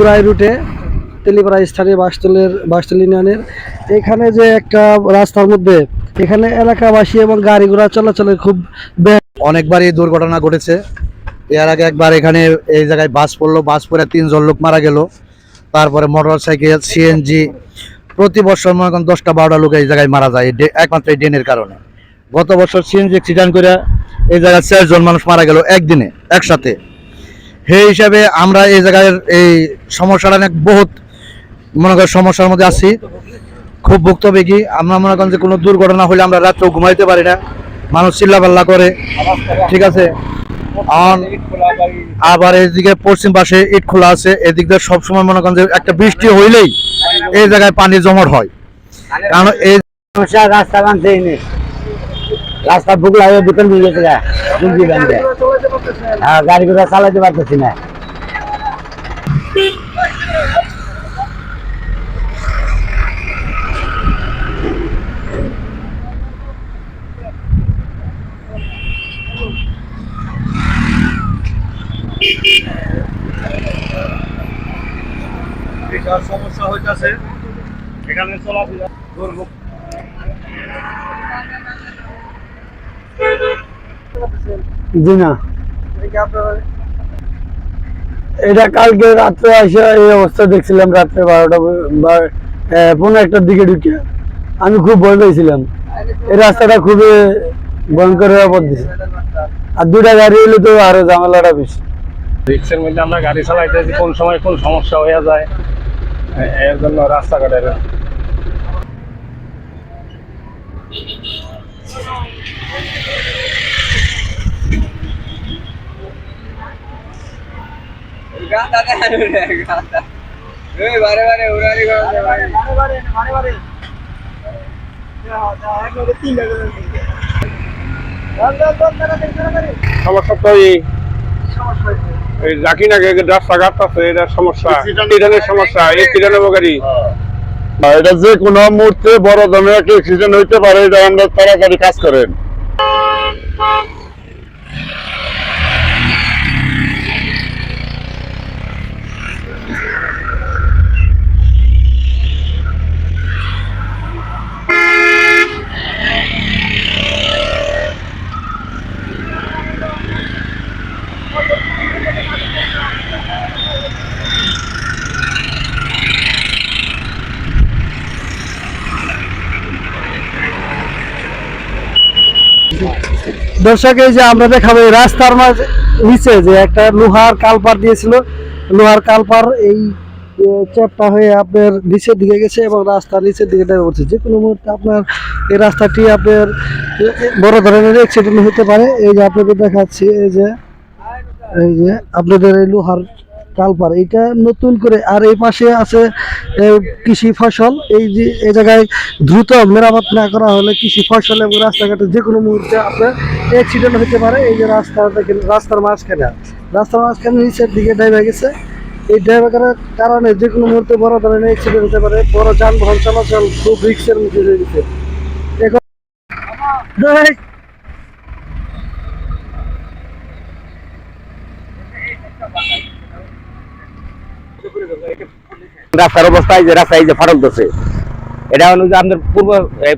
গুড়াই রুটে তেলিপাড়া স্থানীয় বাসতলের বাসতল ইউনিয়নের। এখানে যে একটা রাস্তার মধ্যে এখানে এলাকাবাসী এবং গাড়ি ঘোড়া চলাচলের খুব অনেকবারই দুর্ঘটনা ঘটেছে। এর আগে একবার এখানে এই জায়গায় বাস পড়ল, বাস পড়ে তিনজন লোক মারা গেল। তারপরে মোটর সাইকেল সিএনজি প্রতি বছর মনে করেন দশটা, বারোটা লোক এই জায়গায় মারা যায় একমাত্র এই ড্রেনের কারণে। গত বছর সিএনজি অ্যাক্সিডেন্ট করে এই জায়গায় চারজন মানুষ মারা গেল একদিনে, একসাথে। সেই হিসাবে আমরা এই জায়গায় এই সমস্যাটা অনেক বহুত, মনে করেন সমস্যার মধ্যে আছি। খুব ভুক্তভোগী। আমরা মনে করেন যে কোনো দুর্ঘটনা হলে আমরা রাত্রেও ঘুমাইতে পারি না। মানুষ চিল্লাপাল্লা করে। ঠিক আছে? আবার এদিকে পশ্চিম পাশে ইট খোলা আছে। এদিক দিয়ে সবসময় মনে করেন যে একটা বৃষ্টি হইলেই এই জায়গায় পানি জমট হয়। কারণ এই রাস্তা বানছে এনে রাস্তা বুকলা হয়ে দোকান মিলে গেছে গুঞ্জি বানছে হ্যাঁ গাড়ি ঘোড়া চালাতে পারতেছি না। সমস্যা হইতেছে। এখানে চলাফেরা এটা কালকে রাত্রে আসে এই অবস্থা দেখছিলাম, রাত্রে বারোটা পনেরো একটার দিকে ঢুকে। আমি খুব ভয় পেয়েছিলাম। এই রাস্তাটা খুবই ভয়ঙ্কর হয়ে পড়তেছে। আর দুটা গাড়ি এলে তো আরও ঝামেলাটা বেশি। রিক্সের মধ্যে আমরা গাড়ি চালাইতেছি, কোন সময় কোন সমস্যা হয়ে যায় এর জন্য রাস্তাঘাটের সমস্যা তো এই এই জাকি না রাস্তাঘাট আছে এটা সমস্যা। সমস্যা এই গাড়ি এটা যে কোনো মুহূর্তে বড় ধরনের একটা অ্যাক্সিডেন্ট হইতে পারে এটা আমরা তাড়াতাড়ি কাজ করেন। দর্শক এই যে আমরা দেখাবো রাস্তার মাঝে নিচে যে একটা লোহার কালপার দিয়েছিল লোহার কালপার এই এ, চ্যাপটা হয়ে আপনার নিচের দিকে গেছে এবং রাস্তা নিচের দিকে পড়ছে। যে কোনো মুহূর্তে আপনার এই রাস্তাটি আপনার বড় ধরনের অ্যাক্সিডেন্ট হতে পারে। এই যে আপনাদের দেখাচ্ছি এই যে এই যে আপনাদের এই লোহার কালপার এটা নতুন করে আর এই পাশে আছে কৃষি ফসল, এই যে এই জায়গায় দ্রুত মেরামত না করা হলে কৃষি ফসল এবং রাস্তাঘাটে যে কোনো মুহূর্তে আপনার অ্যাক্সিডেন্ট হতে পারে। এই যে রাস্তা রাস্তার মাঝখানে রাস্তার মাঝখানে নিচের দিকে ড্রাইভার গেছে। এই ড্রাইভার কারণে যে কোনো মুহূর্তে বড় ধরনের অ্যাক্সিডেন্ট হতে পারে, বড় যানবাহন চলাচল খুব রিক্সের মুখে হয়ে গেছে। এখন রাস্তার অবস্থা এই যে রাস্তা এই যে ফাটল ধরছে। এটা হলো যে আমাদের পূর্ব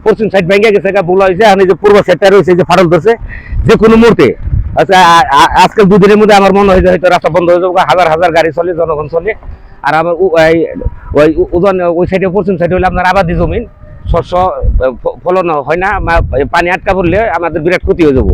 পশ্চিম সাইড ভেঙে গেছে ভুল হয়েছে। এখন যে পূর্ব সাইডটা রয়েছে যে ফাটল ধরছে, যে কোনো মুহূর্তে। আচ্ছা আজকাল দুদিনের মধ্যে আমার মনে হয় যে হয়তো রাস্তা বন্ধ হয়ে যাবে, হাজার হাজার গাড়ি চলে, জনগণ চলে। আর আমার ওই উজন ওই সাইডে পশ্চিম সাইডে হলে আপনার আবাদি জমিন। শস্য ফলন হয় না পানি আটকা পড়লে আমাদের বিরাট ক্ষতি হয়ে যাব।